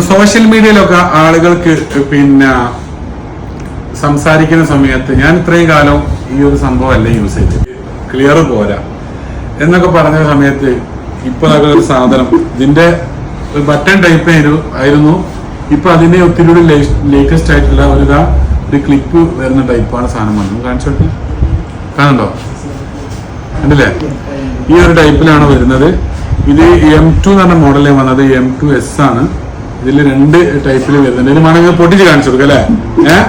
Social മീഡിയയിലൊക്കെ ആളുകൾക്ക് പിന്നെ സംസാരിക്കുന്ന സമയത്ത് ഞാൻ ഇത്രയും കാലം ഈ ഒരു സംഭവം അല്ല യൂസ് ചെയ്ത് ക്ലിയർ പോരാ. എന്നൊക്കെ പറഞ്ഞ സമയത്ത് ഇപ്പൊ ഒരു സാധനം. ഇതിന്റെ ഒരു ബട്ടൺ ടൈപ്പ് ആയിരുന്നു. ഇപ്പൊ അതിന്റെ ഒത്തിരി ലേറ്റസ്റ്റ് ആയിട്ടുള്ള ഒരു ഒരു ക്ലിപ്പ് വരുന്ന ടൈപ്പാണ് സാധനം വന്നത്. കാണിച്ചോട്ടെ കാണുന്നുണ്ടോ? കണ്ടില്ലേ? ഈ ഒരു ടൈപ്പിലാണ് വരുന്നത്. ഇത് എം ടു എന്ന് പറഞ്ഞ മോഡലിൽ വന്നത് എം ടു എസ് ആണ്. ഇതിൽ രണ്ട് ടൈപ്പിൽ വരുന്നുണ്ട്. ഇതിന് വേണമെങ്കിൽ പൊട്ടിച്ച് കാണിച്ചു കൊടുക്കും അല്ലേ? ഏഹ്.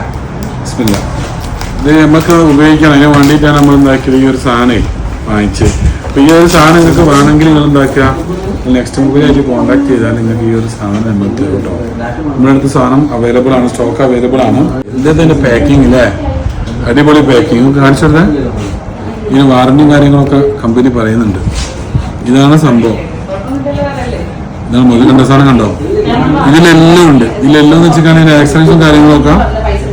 ഇത് നമുക്ക് ഉപയോഗിക്കണം അതിന് വേണ്ടിയിട്ടാണ് നമ്മൾ എന്താക്കിയത് ഈ ഒരു സാധനം വാങ്ങിച്ചത് അപ്പൊ ഈ ഒരു സാധനം നിങ്ങൾക്ക് വേണമെങ്കിൽ നിങ്ങൾ എന്താക്കുക? നെക്സ്റ്റ് മൊബൈലായിട്ട് കോൺടാക്ട് ചെയ്താൽ നിങ്ങൾക്ക് ഈ ഒരു സാധനം നമുക്ക് തരും കേട്ടോ. നമ്മുടെ അടുത്ത് സാധനം അവൈലബിൾ ആണ് സ്റ്റോക്ക് അവൈലബിൾ ആണ്. ഇതിന്റെ പാക്കിംഗ് അല്ലേ അടിപൊളി പാക്കിംഗ് കാണിച്ചു കൊടുത്തേ. ഇതിന് വാറണ്ടിയും കാര്യങ്ങളൊക്കെ കമ്പനി പറയുന്നുണ്ട്. ഇതാണ് സംഭവം. ഇതാണ് മുതൽ കണ്ട സാധനം കണ്ടോ? ഇതിലെല്ലാം ഉണ്ട്. ഇതിലെല്ലാം എന്ന് വെച്ചിട്ടാണെങ്കിൽ ആക്സിഡൻസും കാര്യങ്ങളൊക്കെ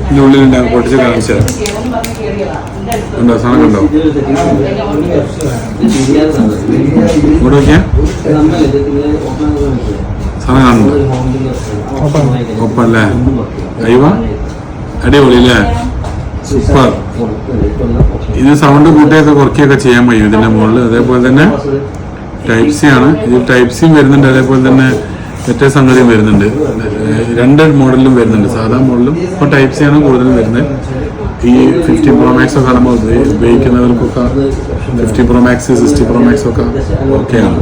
ഇതിന്റെ ഉള്ളിലുണ്ട്. പൊട്ടിച്ച് കാണിച്ചു തരാം. അടിപൊളി അല്ലേ സൂപ്പർ. ഇത് സൗണ്ട് കൂട്ടിയൊക്കെ കുറയ്ക്കുകയൊക്കെ ചെയ്യാൻ കഴിയും ഇതിന്റെ മുകളിൽ. അതേപോലെ തന്നെ ടൈപ്പ് സി ആണ്. ഇത് ടൈപ്പ് സിയും വരുന്നുണ്ട്. അതേപോലെ തന്നെ മറ്റേ സംഗതിയും വരുന്നുണ്ട്. രണ്ട് മോഡലിലും വരുന്നുണ്ട്. സാധാ മോഡലും ഇപ്പോൾ ടൈപ്പ് സി ആണ് കൂടുതലും വരുന്നത്. ഈ ഫിഫ്റ്റി പ്രോ മാക്സ് ഒക്കെ നമ്മൾ ഉപയോഗിക്കുന്നവർക്കൊക്കെ fifty pro max sixty pro max ഒക്കെ ഓക്കെയാണ്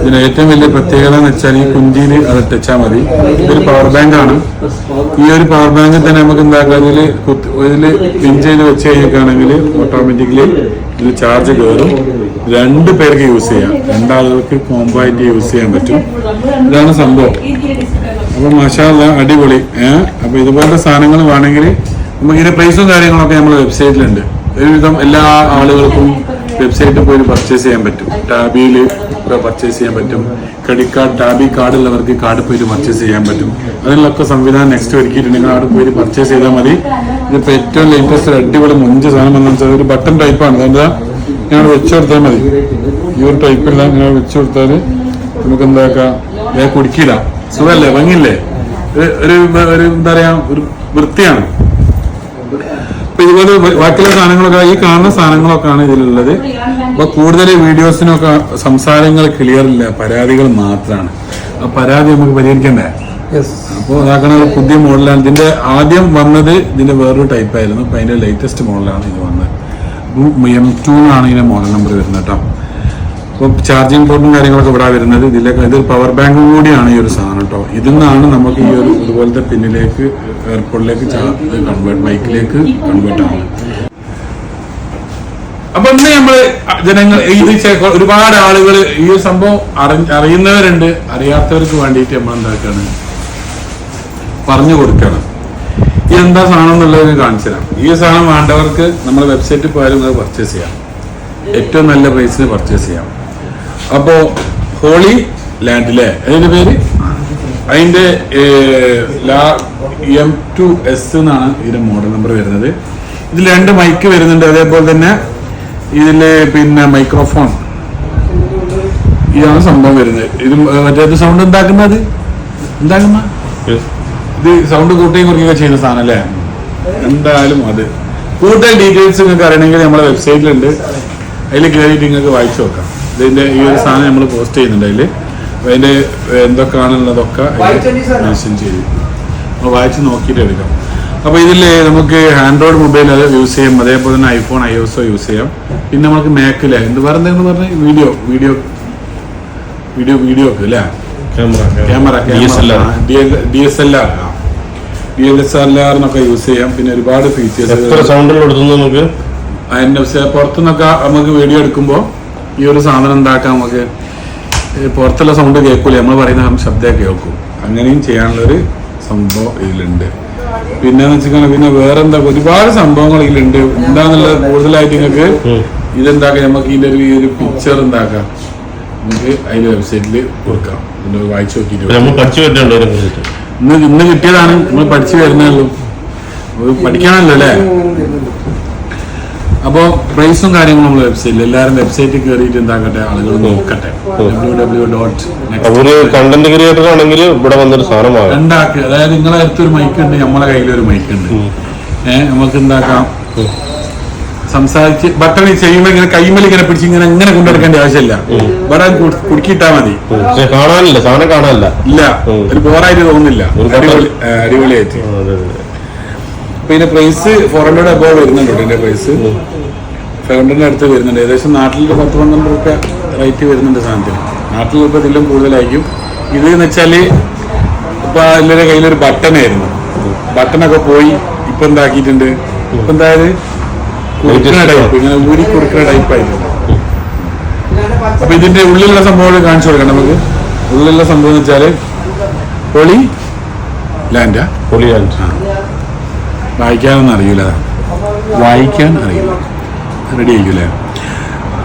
ഇതിന് ഏറ്റവും വലിയ പ്രത്യേകത എന്ന് വെച്ചാൽ ഈ കുഞ്ചിയിൽ അത് ടച്ചാൽ മതി. ഇതൊരു പവർ ബാങ്ക് ആണ്. ഈ ഒരു പവർ ബാങ്കിൽ തന്നെ നമുക്ക് എന്താക്കാം ഇതിൽ ഇതിൽ പിൻ ചെയ്ത് വെച്ച് കഴിഞ്ഞിട്ടാണെങ്കിൽ ഓട്ടോമാറ്റിക്കലി ഇതിൽ ചാർജ് കയറും രണ്ട് പേർക്ക് യൂസ് ചെയ്യാം. രണ്ടാളുകൾക്ക് കോമ്പായിട്ട് യൂസ് ചെയ്യാൻ പറ്റും. ഇതാണ് സംഭവം. അപ്പൊ മഷാല അടിപൊളി. ഏഹ് അപ്പൊ ഇതുപോലത്തെ സാധനങ്ങൾ വേണമെങ്കിൽ നമുക്ക് ഇതിന്റെ പ്രൈസും കാര്യങ്ങളൊക്കെ നമ്മൾ വെബ്സൈറ്റിലുണ്ട് ഒരുവിധം എല്ലാ ആളുകൾക്കും വെബ്സൈറ്റിൽ പോയി പർച്ചേസ് ചെയ്യാൻ പറ്റും. ടാബിയിൽ പർച്ചേസ് ചെയ്യാൻ പറ്റും. ക്രെഡിറ്റ് കാർഡ് ടാബി കാർഡ് ഉള്ളവർക്ക് കാർഡ് പോയിട്ട് പർച്ചേസ് ചെയ്യാൻ പറ്റും. അതിനുള്ളൊക്കെ സംവിധാനം നെക്സ്റ്റ് ഒരുക്കിയിട്ടുണ്ടെങ്കിൽ അവിടെ പോയി പർച്ചേസ് ചെയ്താൽ മതി. ഇതിപ്പോ ഏറ്റവും ലേറ്റസ്റ്റ് അടിപൊളി മുഞ്ച് സാധനം എന്ന് വെച്ചാൽ ഒരു ബട്ടൺ ടൈപ്പാണ് എന്താ ഞാൻ വെച്ചു കൊടുത്താൽ മതി. ഈ ഒരു ടൈപ്പില്ല ഇങ്ങനെ വെച്ചു കൊടുത്താൽ നമുക്ക് എന്താക്കാം? ഞാൻ കുടിക്കില്ല സുഖല്ലേ ഭംഗില്ലേ ഒരു ഒരു എന്താ പറയാ ഒരു വൃത്തിയാണ്. അപ്പൊ ഇതുപോലെ ബാക്കിയുള്ള സാധനങ്ങളൊക്കെ ഈ കാണുന്ന സാധനങ്ങളൊക്കെയാണ് ഇതിലുള്ളത്. അപ്പൊ കൂടുതൽ വീഡിയോസിനൊക്കെ സംസാരങ്ങൾ ക്ലിയർ ഇല്ല. പരാതികൾ മാത്രമാണ് ആ പരാതി നമുക്ക് പരിഹരിക്കണ്ടേ? അപ്പോൾ അതാക്കണ പുതിയ മോഡലാണ്. ഇതിന്റെ ആദ്യം വന്നത് ഇതിന്റെ വേറൊരു ടൈപ്പ് ആയിരുന്നു. അപ്പൊ അതിന്റെ ലേറ്റസ്റ്റ് മോഡലാണ് ഇത് വന്നത്. എം ടു എന്നാണ് ഇതിന്റെ മോഡൽ നമ്പർ വരുന്നത് കേട്ടോ. അപ്പോൾ ചാർജിങ് പോർട്ടും കാര്യങ്ങളൊക്കെ ഇവിടെ വരുന്നത്. ഇതിലെ ഇത് പവർ ബാങ്കും കൂടിയാണ് ഈ ഒരു സാധനം കേട്ടോ. ഇതിൽ നിന്നാണ് നമുക്ക് ഈ ഒരു ഇതുപോലത്തെ പിന്നിലേക്ക് എയർപോർട്ടിലേക്ക് കൺവേർട്ട് ബൈക്കിലേക്ക് കൺവേർട്ട് ആവുന്നത് അപ്പൊ ഇന്ന് നമ്മൾ ജനങ്ങൾ ഇത് ഒരുപാട് ആളുകൾ ഈ ഒരു സംഭവം അറി- അറിയുന്നവരുണ്ട്. അറിയാത്തവർക്ക് വേണ്ടിയിട്ട് നമ്മൾ എന്താക്കാണ് പറഞ്ഞു കൊടുക്കണം. എന്താ സാധനം എന്നുള്ളത് ഞാൻ കാണിച്ചു തരാം ഈ സാധനം വേണ്ടവർക്ക് നമ്മുടെ വെബ്സൈറ്റിൽ പോയാലും അത് പർച്ചേസ് ചെയ്യാം. ഏറ്റവും നല്ല പ്രൈസിന് പർച്ചേസ് ചെയ്യാം. അപ്പോ ഹോളി ലാൻഡിലെ അതിന്റെ പേര്? അതിന്റെ എം ടു എസ് എന്നാണ് ഇതിന്റെ മോഡൽ നമ്പർ വരുന്നത്. ഇതിൽ രണ്ട് മൈക്ക് വരുന്നുണ്ട്. അതേപോലെ തന്നെ ഇതിൽ പിന്നെ മൈക്രോഫോൺ ഇതാണ് സംഭവം വരുന്നത്. ഇത് മറ്റേത് സൗണ്ട് ഉണ്ടാക്കുന്നത് എന്താക്കുന്ന ഇത് സൗണ്ട് കൂട്ടുകയും കുറയ്ക്കുകയൊക്കെ ചെയ്യുന്ന സാധനം അല്ലേ എന്തായാലും അത്. കൂടുതൽ ഡീറ്റെയിൽസ് നിങ്ങൾക്ക് അറിയണമെങ്കിൽ നമ്മുടെ വെബ്സൈറ്റിലുണ്ട് അതിൽ കയറിയിട്ട് നിങ്ങൾക്ക് വായിച്ചു നോക്കാം. ഇതിന്റെ ഈ ഒരു സാധനം നമ്മൾ പോസ്റ്റ് ചെയ്യുന്നുണ്ട് അതിൽ അതിന്റെ എന്തൊക്കെയാണുള്ളതൊക്കെ മെൻഷൻ ചെയ്തു. നമ്മൾ വായിച്ച് നോക്കിയിട്ട് എടുക്കാം. അപ്പോൾ ഇതിൽ നമുക്ക് ആൻഡ്രോയിഡ് മൊബൈൽ അത് യൂസ് ചെയ്യാം. അതേപോലെ തന്നെ ഐഫോൺ ഐ എസ് യൂസ് ചെയ്യാം. പിന്നെ നമുക്ക് മാക്കിലെ എന്ത് പറയുന്നതെന്ന് പറഞ്ഞാൽ വീഡിയോ വീഡിയോ വീഡിയോ വീഡിയോ ഒക്കെ അല്ലേ? Camera camera D S L R D S L ആറിനൊക്കെ use ചെയ്യാം. പിന്നെ ഒരുപാട് ഫീച്ചേഴ്സ് നമുക്ക്? പുറത്തുനിന്നൊക്കെ നമുക്ക് വീഡിയോ എടുക്കുമ്പോൾ ഈ ഒരു സാധനം ഉണ്ടാക്കാൻ നമുക്ക് പുറത്തുള്ള സൗണ്ട് കേൾക്കൂല. നമ്മൾ പറയുന്ന ശബ്ദം കേൾക്കും. അങ്ങനെയും ചെയ്യാനുള്ളൊരു സംഭവം ഇതിലുണ്ട്. പിന്നെ വെച്ചിട്ടുണ്ടെങ്കിൽ പിന്നെ വേറെ എന്താ ഒരുപാട് സംഭവങ്ങൾ ഇതിലുണ്ട്. എന്താന്നുള്ളത് കൂടുതലായിട്ട് നിങ്ങൾക്ക്. ഇതെന്താക്കാം? നമുക്ക് ഇതിന്റെ ഒരു ഈ ഒരു പിക്ചർ എന്താക്കാം? നമുക്ക് അതിന്റെ വെബ്സൈറ്റിൽ കൊടുക്കാം. വായിച്ചു നോക്കിയിട്ട് ഇന്ന് ഇന്ന് കിട്ടിയതാണ്. നമ്മൾ പഠിച്ചു വരുന്നതല്ലോ പഠിക്കണല്ലോ അല്ലേ? അപ്പോൾ പ്രൈസും കാര്യങ്ങളും നമ്മൾ വെബ്സൈറ്റിൽ എല്ലാവരും വെബ്സൈറ്റിൽ കയറിയിട്ട് എന്താക്കട്ടെ? ആളുകൾ നോക്കട്ടെ. കണ്ടന്റ് ക്രിയേറ്റർ ആണെങ്കിൽ ഇവിടെ വന്നൊരു വാങ്ങാം. അതായത് നിങ്ങളെ അടുത്തൊരു മൈക്ക് ഉണ്ട് നമ്മളെ കയ്യിൽ ഒരു മൈക്ക് ഉണ്ട് ഏഹ് നമുക്ക് എന്താക്കാം? സംസാരിച്ച് ബട്ടൺ ചെയ്യുമ്പോ ഇങ്ങനെ കൈമേൽ ഇങ്ങനെ പിടിച്ച് ഇങ്ങനെ ഇങ്ങനെ കൊണ്ടെടുക്കേണ്ട ആവശ്യമില്ല. ഇവിടെ കുടുക്കിയിട്ടാ മതി. കാണാനില്ല സാധനം കാണാനില്ല. ഇല്ല. ഒരു ബോറായിട്ട് തോന്നുന്നില്ല. അടിപൊളിയായിട്ട്. പിന്നെ പ്രൈസ് ഫോർ ഹൺഡ്രഡ് അബോ വരുന്നുണ്ട് എന്റെ ഇതിന്റെ പ്രൈസ്. ഫൈവ് ഹൺഡ്രഡിന് അടുത്ത് വരുന്നുണ്ട്. ഏകദേശം നാട്ടിൽ പത്ത് പന്ത്രണ്ട് റുപ്യ റേറ്റ് വരുന്നുണ്ട് സാധനത്തിന്. നാട്ടിൽ ഇപ്പൊ ഇതിലും കൂടുതലായിരിക്കും. ഇത് എന്ന് വെച്ചാൽ ഇപ്പൊ എല്ലാവരുടെ കയ്യിലൊരു ബട്ടൺ ആയിരുന്നു ബട്ടണൊക്കെ പോയി ഇപ്പൊ എന്താക്കിയിട്ടുണ്ട്? ഇപ്പൊ ടൈപ്പ് ഇങ്ങനെ ഊരി കൊടുക്കുന്ന ടൈപ്പ് അപ്പൊ ഇതിന്റെ ഉള്ളിലുള്ള സംഭവങ്ങൾ കാണിച്ചു കൊടുക്കണം നമുക്ക്. ഉള്ളിലുള്ള സംഭവം എന്ന് വെച്ചാൽ പൊളി ലാൻഡാ. ലാൻഡ്. വായിക്കാനൊന്നും അറിയില്ല. വായിക്കാൻ അറിയില്ല. റെഡി ആയിരിക്കില്ലേ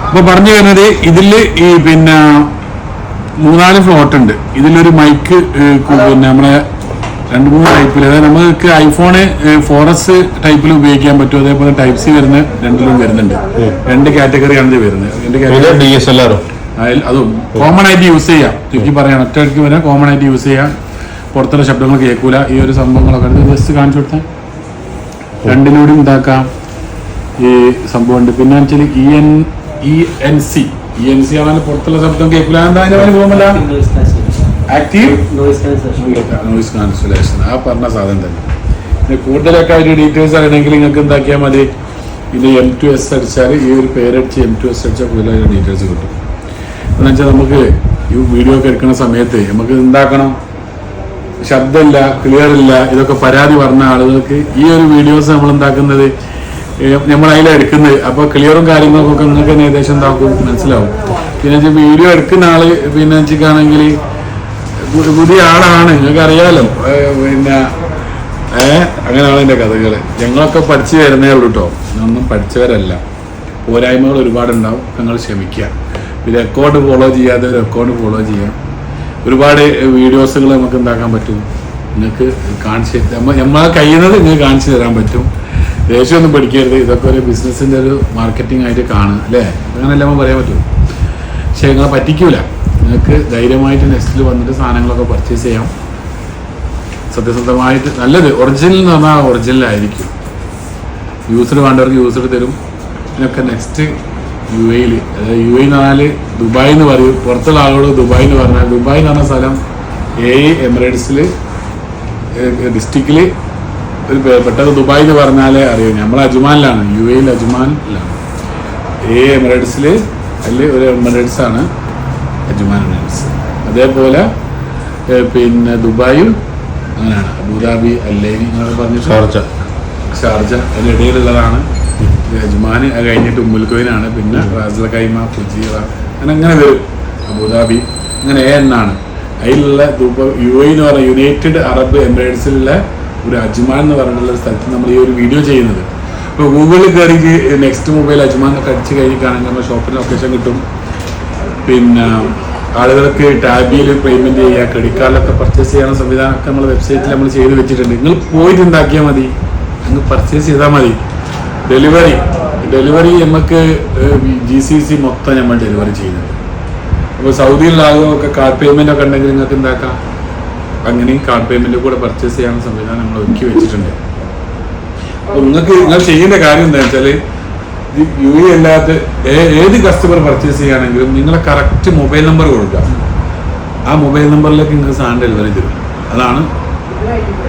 അപ്പൊ പറഞ്ഞു വരുന്നത് ഇതിൽ ഈ പിന്നെ മൂന്നാൽ ഫ്ലോട്ട് ഉണ്ട്. ഇതിലൊരു മൈക്ക് പിന്നെ നമ്മളെ രണ്ട് മൂന്ന് ടൈപ്പിൽ അതായത് നമുക്ക് ഐഫോണ് ഫോർ എസ് ടൈപ്പിൽ ഉപയോഗിക്കാൻ പറ്റും. അതേപോലെ ടൈപ്പ് സി വരുന്ന രണ്ടിലും വരുന്നുണ്ട്. രണ്ട് കാറ്റഗറിയാണ് ഇത് വരുന്നത്. അതും. കോമൺ ആയിട്ട് യൂസ് ചെയ്യാം. ചുരുക്കി പറയാം ഒറ്റയ്ക്ക് വരാം കോമൺ ആയിട്ട് യൂസ് ചെയ്യാം. പുറത്തുള്ള ശബ്ദങ്ങൾ കേൾക്കൂല. ഈ ഒരു സംഭവങ്ങളൊക്കെ അടുത്ത് ജസ്റ്റ് കാണിച്ചു കൊടുത്താൽ രണ്ടിലൂടെയും ഇതാക്കാം ഈ സംഭവം ഉണ്ട്. പിന്നെ വെച്ചാൽ E N E N C E N C ആണെങ്കിൽ പുറത്തുള്ള ശബ്ദം കേൾക്കൂല. എന്താ അതിന്റെ പോകുമല്ല ആക്റ്റീവ് നോയിസ് കാൻസലേഷൻ ആ പറഞ്ഞ സാധനം തന്നെ. പിന്നെ കൂടുതലൊക്കെ അതിന്റെ ഡീറ്റെയിൽസ് അറിയണമെങ്കിൽ നിങ്ങൾക്ക് എന്താക്കിയാൽ മതി. ഇത് എം ടു എസ് അടിച്ചാൽ ഈ ഒരു പേരടിച്ച് എം ടു എസ് അടിച്ചാൽ കൂടുതൽ ഡീറ്റെയിൽസ് കിട്ടും. എന്ന് വെച്ചാൽ നമുക്ക് ഈ വീഡിയോ ഒക്കെ എടുക്കുന്ന സമയത്ത് നമുക്ക് എന്താക്കണം? ശബ്ദമില്ല ക്ലിയർ ഇല്ല ഇതൊക്കെ പരാതി പറഞ്ഞ ആളുകൾക്ക് ഈ ഒരു വീഡിയോസ് നമ്മൾ എന്താക്കുന്നത്? നമ്മൾ അതിലാണ് എടുക്കുന്നത്. അപ്പൊ ക്ലിയറും കാര്യങ്ങളൊക്കെ നിങ്ങൾക്ക് തന്നെ ഏകദേശം എന്താക്കും? മനസ്സിലാവും. പിന്നെ വീഡിയോ എടുക്കുന്ന ആൾ പിന്നെ വെച്ചിട്ടാണെങ്കിൽ പുതിയ ആളാണ് നിങ്ങൾക്ക് അറിയാലോ പിന്നെ ഏ അങ്ങനെയാണ് എന്റെ കഥകൾ ഞങ്ങളൊക്കെ പഠിച്ചു വരുന്നേ ഉള്ളൂ കേട്ടോ ഒന്നും പഠിച്ചവരല്ല. പോരായ്മകൾ ഒരുപാടുണ്ടാവും. ഞങ്ങൾ ക്ഷമിക്കുക. പിന്നെ അക്കൗണ്ട് ഫോളോ ചെയ്യാതെ ഒരു അക്കൗണ്ട് ഫോളോ ചെയ്യാം. ഒരുപാട് വീഡിയോസുകൾ നമുക്ക് ഉണ്ടാക്കാൻ പറ്റും. നിങ്ങൾക്ക് കാണിച്ച് നമ്മ നമ്മളെ കഴിയുന്നത് നിങ്ങൾക്ക് കാണിച്ചു തരാൻ പറ്റും. ദേഷ്യമൊന്നും പഠിക്കരുത് ഇതൊക്കെ ഒരു ബിസിനസ്സിന്റെ ഒരു മാർക്കറ്റിംഗ് ആയിട്ട് കാണുക അല്ലേ? അങ്ങനെയല്ല നമ്മൾ പറയാൻ പറ്റും? പക്ഷേ നിങ്ങളെ പറ്റിക്കൂല. നിങ്ങൾക്ക് ധൈര്യമായിട്ട് നെക്സ്റ്റിൽ വന്നിട്ട് സാധനങ്ങളൊക്കെ പർച്ചേസ് ചെയ്യാം. സത്യസന്ധമായിട്ട് നല്ലത് ഒറിജിനൽ എന്ന് പറഞ്ഞാൽ ഒറിജിനൽ ആയിരിക്കും. യൂസർ വേണ്ടവർക്ക് യൂസർ തരും. ഇതിനൊക്കെ നെക്സ്റ്റ് യു എയിൽ അതായത് യു എ എന്ന് പറഞ്ഞാൽ ദുബായ് എന്ന് പറയും. പുറത്തുള്ള ആളുകൾ ദുബായ് എന്ന് പറഞ്ഞാൽ ദുബായ് എന്ന് പറഞ്ഞ സ്ഥലം എ എമിറേറ്റ്സിൽ ഡിസ്ട്രിക്റ്റിൽ ഒരു പെട്ടെന്ന് ദുബായ് എന്ന് പറഞ്ഞാലേ അറിയൂ. നമ്മൾ അജ്മാനിലാണ്. യു എയിൽ അജ്മാനിലാണ്. എ എമിറേറ്റ്സിൽ അതിൽ ഒരു എമിറേറ്റ്സ് ആണ്. അജ്മാൻ എമിറേറ്റ്സ് അതേപോലെ പിന്നെ ദുബായും അങ്ങനെയാണ്. അബുദാബി അല്ലേനി എന്നൊക്കെ പറഞ്ഞു ഷാർജ. ഷാർജ. അതിനിടയിലുള്ളതാണ് അജ്മാൻ അത് കഴിഞ്ഞിട്ട് ഉമ്മുൽക്കോയിനാണ് പിന്നെ റാസൽ കൈമ ഫുജീറ അങ്ങനെ അങ്ങനെ വരും. അബുദാബി അങ്ങനെ എ എന്നാണ് അതിലുള്ള ദുബ- യു എ എന്ന് പറഞ്ഞ യുണൈറ്റഡ് അറബ് എമിറേറ്റ്സിലുള്ള ഒരു അജ്മാൻ എന്ന് പറഞ്ഞിട്ടുള്ള സ്ഥലത്ത് നമ്മൾ ഈ ഒരു വീഡിയോ ചെയ്യുന്നത്. ഇപ്പോൾ ഗൂഗിളിൽ കയറി നെക്സ്റ്റ് മൊബൈൽ അജ്മാൻ എന്നൊക്കെ അടിച്ച് കഴിഞ്ഞിട്ടാണെങ്കിൽ നമ്മുടെ ഷോപ്പിന്റെ ലൊക്കേഷൻ കിട്ടും. പിന്നെ ആളുകൾക്ക് ടാബിയിൽ പേയ്മെന്റ് ചെയ്യുക ക്രെഡിറ്റ് കാർഡിലൊക്കെ പർച്ചേസ് ചെയ്യാൻ സംവിധാനമൊക്കെ നമ്മൾ വെബ്സൈറ്റിൽ നമ്മൾ ചെയ്ത് വെച്ചിട്ടുണ്ട്. നിങ്ങൾ പോയിട്ട് ഉണ്ടാക്കിയാൽ മതി. അങ്ങ് പർച്ചേസ് ചെയ്താൽ മതി. ഡെലിവറി ഡെലിവറി നമുക്ക് ജി സി സി മൊത്തം നമ്മൾ ഡെലിവറി ചെയ്യുന്നുണ്ട്. അപ്പോൾ സൗദിയിൽ ആകുമൊക്കെ കാർഡ് പേയ്മെന്റ് ഒക്കെ ഉണ്ടെങ്കിൽ നിങ്ങൾക്ക് എന്താക്കാം? അങ്ങനെയും കാർഡ് പേയ്മെന്റ് കൂടെ പർച്ചേസ് ചെയ്യാനുള്ള സംവിധാനം നമ്മൾ ഒരുക്കി വെച്ചിട്ടുണ്ട്. അപ്പോൾ നിങ്ങൾക്ക് നിങ്ങൾ ചെയ്യേണ്ട കാര്യം എന്താണെന്ന് വെച്ചാൽ യു എ അല്ലാത്ത ഏ- ഏത് കസ്റ്റമർ പർച്ചേസ് ചെയ്യുകയാണെങ്കിലും നിങ്ങളെ കറക്റ്റ് മൊബൈൽ നമ്പർ കൊടുക്കുക. ആ മൊബൈൽ നമ്പറിലേക്ക് നിങ്ങൾക്ക് സാധനം ഡെലിവറി തരും അതാണ്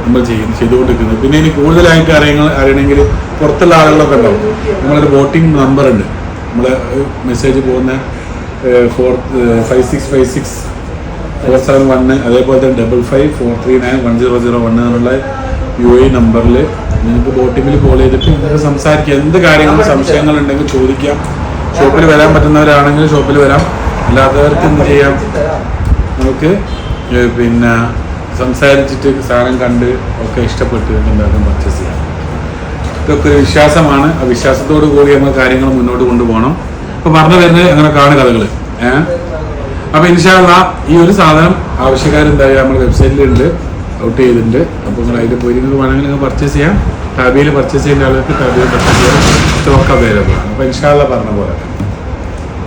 നമ്മൾ ചെയ്യുന്നത് ചെയ്തുകൊണ്ടിരിക്കുന്നത്. പിന്നെ ഇനി കൂടുതലായിട്ട് അറിയങ്ങൾ അറിയണമെങ്കിൽ പുറത്തുള്ള ആളുകളൊക്കെ ഉണ്ടാവും. നമ്മളൊരു വോട്ടിംഗ് നമ്പർ ഉണ്ട്. നമ്മൾ മെസ്സേജ് പോകുന്ന four five six five six four seven one അതേപോലെ തന്നെ double five four three nine one zero zero one എന്നുള്ള യു എ നമ്പറിൽ നിങ്ങൾക്ക് ബോട്ടിങ്ങിൽ കോൾ ചെയ്തിട്ട് നിങ്ങൾക്ക് സംസാരിക്കാം. എന്ത് കാര്യങ്ങളും സംശയങ്ങൾ ഉണ്ടെങ്കിൽ ചോദിക്കാം ഷോപ്പിൽ വരാൻ പറ്റുന്നവരാണെങ്കിൽ ഷോപ്പിൽ വരാം. അല്ലാത്തവർക്ക് എന്ത് ചെയ്യാം? നമുക്ക് പിന്നെ സംസാരിച്ചിട്ട് സാധനം കണ്ട് ഒക്കെ ഇഷ്ടപ്പെട്ട് എന്തായാലും പർച്ചേസ് ചെയ്യാം. ഇതൊക്കെ ഒരു വിശ്വാസമാണ്. ആ വിശ്വാസത്തോടു കൂടി നമ്മൾ കാര്യങ്ങൾ മുന്നോട്ട് കൊണ്ടുപോകണം. ഇപ്പൊ പറഞ്ഞു വരുന്നത് അങ്ങനെ കാണു കഥകൾ ഏഹ് അപ്പൊ ഇൻഷാല്ല ഈ ഒരു സാധനം ആവശ്യക്കാരെന്തായാലും നമ്മുടെ വെബ്സൈറ്റിലുണ്ട് ഔട്ട് ചെയ്തിട്ടുണ്ട്. അപ്പോൾ നിങ്ങൾ അതിൽ പോയി നിങ്ങൾക്ക് വേണമെങ്കിൽ നിങ്ങൾ പർച്ചേസ് ചെയ്യാം. ടാബിയിൽ പർച്ചേസ് ചെയ്യുന്ന ആളുകൾക്ക് ടാബിയിൽ പർച്ചേസ് ചെയ്യാം. സ്റ്റോക്ക് അവൈലബിൾ ആണ്. അപ്പോൾ ഇൻഷാല്ല പറഞ്ഞ പോലെ.